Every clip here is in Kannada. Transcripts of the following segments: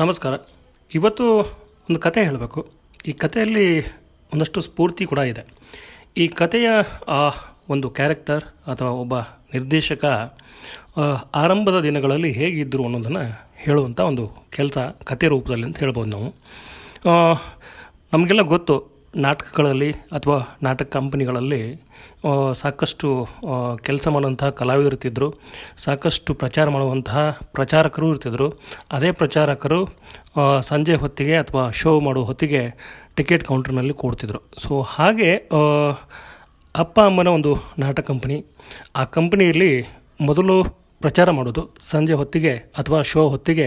ನಮಸ್ಕಾರ. ಇವತ್ತು ಒಂದು ಕತೆ ಹೇಳಬೇಕು. ಈ ಕಥೆಯಲ್ಲಿ ಒಂದಷ್ಟು ಸ್ಫೂರ್ತಿ ಕೂಡ ಇದೆ. ಈ ಕಥೆಯ ಆ, ಒಂದು ಕ್ಯಾರೆಕ್ಟರ್ ಅಥವಾ ಒಬ್ಬ ನಿರ್ದೇಶಕ ಆರಂಭದ ದಿನಗಳಲ್ಲಿ ಹೇಗಿದ್ದರು ಅನ್ನೋದನ್ನು ಹೇಳುವಂಥ ಒಂದು ಕೆಲಸ ಕತೆ ರೂಪದಲ್ಲಿ ಅಂತ ಹೇಳ್ಬೋದು ನಾವು. ನಮಗೆಲ್ಲ ಗೊತ್ತು ನಾಟಕಗಳಲ್ಲಿ ಅಥವಾ ನಾಟಕ ಕಂಪನಿಗಳಲ್ಲಿ ಸಾಕಷ್ಟು ಕೆಲಸ ಮಾಡುವಂತಹ ಕಲಾವಿದರು ಇರ್ತಿದ್ದರು ಸಾಕಷ್ಟು ಪ್ರಚಾರ ಮಾಡುವಂತಹ ಪ್ರಚಾರಕರು ಇರ್ತಿದ್ರು. ಅದೇ ಪ್ರಚಾರಕರು ಸಂಜೆ ಹೊತ್ತಿಗೆ ಅಥವಾ ಶೋ ಮಾಡುವ ಹೊತ್ತಿಗೆ ಟಿಕೆಟ್ ಕೌಂಟರ್ನಲ್ಲಿ ಕೂಡ್ತಿದ್ರು. ಸೊ, ಹಾಗೆ ಅಪ್ಪ ಅಮ್ಮನ ಒಂದು ನಾಟಕ ಕಂಪನಿ. ಆ ಕಂಪನಿಯಲ್ಲಿ ಮೊದಲು ಪ್ರಚಾರ ಮಾಡೋದು, ಸಂಜೆ ಹೊತ್ತಿಗೆ ಅಥವಾ ಶೋ ಹೊತ್ತಿಗೆ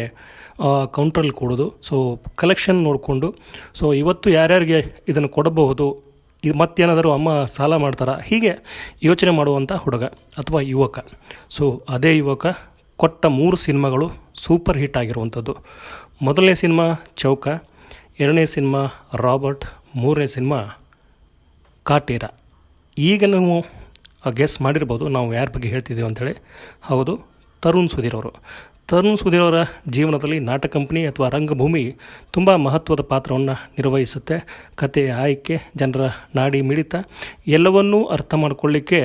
ಕೌಂಟ್ರಲ್ಲಿ ಕೊಡೋದು. ಸೊ ಕಲೆಕ್ಷನ್ ನೋಡಿಕೊಂಡು ಸೊ ಇವತ್ತು ಯಾರ್ಯಾರಿಗೆ ಇದನ್ನು ಕೊಡಬಹುದು, ಇದು ಮತ್ತೇನಾದರೂ ಅಮ್ಮ ಸಾಲ ಮಾಡ್ತಾರಾ? ಹೀಗೆ ಯೋಚನೆ ಮಾಡುವಂಥ ಹುಡುಗ ಅಥವಾ ಯುವಕ. ಸೊ ಅದೇ ಯುವಕ ಕೊಟ್ಟ ಮೂರು ಸಿನಿಮಾಗಳು ಸೂಪರ್ ಹಿಟ್ ಆಗಿರುವಂಥದ್ದು ಮೊದಲನೇ ಸಿನಿಮಾ ಚೌಕ, ಎರಡನೇ ಸಿನಿಮಾ ರಾಬರ್ಟ್, ಮೂರನೇ ಸಿನಿಮಾ ಕಾಟೇರ. ಈಗ ನೀವು ಗೆಸ್ ಮಾಡಿರ್ಬೋದು, ನಾವು ಯಾರ ಬಗ್ಗೆ ಹೇಳ್ತಿದ್ದೀವಿ ಅಂಥೇಳಿ ಹೌದು, ತರುಣ್ ಸುಧೀರ್ ಅವರು. ತರುಣ್ ಸುಧೀರ್ ಅವರ ಜೀವನದಲ್ಲಿ ನಾಟಕ ಕಂಪನಿ ಅಥವಾ ರಂಗಭೂಮಿ ತುಂಬ ಮಹತ್ವದ ಪಾತ್ರವನ್ನು ನಿರ್ವಹಿಸುತ್ತೆ. ಕಥೆಯ ಆಯ್ಕೆ, ಜನರ ನಾಡಿ ಮಿಡಿತ ಎಲ್ಲವನ್ನೂ ಅರ್ಥ ಮಾಡಿಕೊಳ್ಳಿಕ್ಕೆ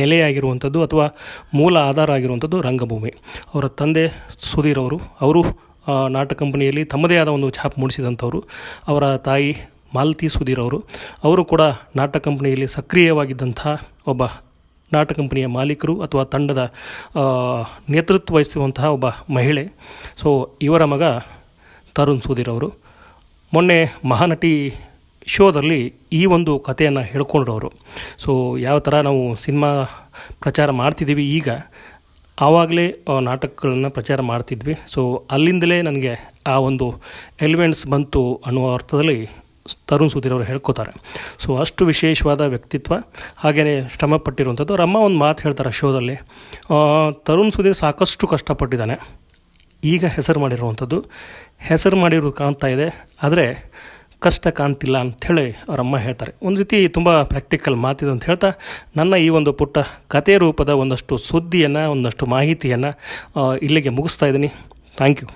ನೆಲೆಯಾಗಿರುವಂಥದ್ದು ಅಥವಾ ಮೂಲ ಆಧಾರ ಆಗಿರುವಂಥದ್ದು ರಂಗಭೂಮಿ. ಅವರ ತಂದೆ ಸುಧೀರ್ ಅವರು ಅವರು ನಾಟಕ ಕಂಪನಿಯಲ್ಲಿ ತಮ್ಮದೇ ಆದ ಒಂದು ಛಾಪ್ ಮೂಡಿಸಿದಂಥವರು. ಅವರ ತಾಯಿ ಮಾಲತಿ ಸುಧೀರ್ ಅವರು ಅವರು ಕೂಡ ನಾಟಕ ಕಂಪನಿಯಲ್ಲಿ ಸಕ್ರಿಯವಾಗಿದ್ದಂಥ ಒಬ್ಬ ನಾಟಕ ಕಂಪನಿಯ ಮಾಲೀಕರು ಅಥವಾ ತಂಡದ ನೇತೃತ್ವ ವಹಿಸುವಂತಹ ಒಬ್ಬ ಮಹಿಳೆ. ಸೊ ಇವರ ಮಗ ತರುಣ್ ಸುಧೀರ್ ಅವರು ಮೊನ್ನೆ ಮಹಾನಟಿ ಶೋದಲ್ಲಿ ಈ ಒಂದು ಕಥೆಯನ್ನು ಹೇಳ್ಕೊಂಡ್ರವರು ಸೊ ಯಾವ ಥರ ನಾವು ಸಿನಿಮಾ ಪ್ರಚಾರ ಮಾಡ್ತಿದ್ದೀವಿ ಈಗ, ಆವಾಗಲೇ ನಾಟಕಗಳನ್ನು ಪ್ರಚಾರ ಮಾಡ್ತಿದ್ವಿ. ಸೊ ಅಲ್ಲಿಂದಲೇ ನನಗೆ ಆ ಒಂದು ಎಲಿಮೆಂಟ್ಸ್ ಬಂತು ಅನ್ನುವ ಅರ್ಥದಲ್ಲಿ ತರುಣ್ ಸುಧೀರ್ ಅವರು ಹೇಳ್ಕೊತಾರೆ. ಸೊ ಅಷ್ಟು ವಿಶೇಷವಾದ ವ್ಯಕ್ತಿತ್ವ ಹಾಗೆಯೇ ಶ್ರಮಪಟ್ಟಿರುವಂಥದ್ದು. ಅವ್ರ ಅಮ್ಮ ಒಂದು ಮಾತು ಹೇಳ್ತಾರೆ ಶೋದಲ್ಲಿ. ತರುಣ್ ಸುಧೀರ್ ಸಾಕಷ್ಟು ಕಷ್ಟಪಟ್ಟಿದ್ದಾನೆ. ಈಗ ಹೆಸರು ಮಾಡಿರುವಂಥದ್ದು. ಹೆಸರು ಮಾಡಿರೋದು ಕಾಣ್ತಾ ಇದೆ, ಆದರೆ ಕಷ್ಟ ಕಾಣ್ತಿಲ್ಲ ಅಂಥೇಳಿ ಅವರಮ್ಮ ಹೇಳ್ತಾರೆ. ಒಂದು ರೀತಿ ತುಂಬ ಪ್ರಾಕ್ಟಿಕಲ್ ಮಾತಿದೆ ಅಂತ ಹೇಳ್ತಾ, ನನ್ನ ಈ ಒಂದು ಪುಟ್ಟ ಕತೆ ರೂಪದ ಒಂದಷ್ಟು ಸುದ್ದಿಯನ್ನು, ಒಂದಷ್ಟು ಮಾಹಿತಿಯನ್ನು ಇಲ್ಲಿಗೆ ಮುಗಿಸ್ತಾ ಇದ್ದೀನಿ. Thank you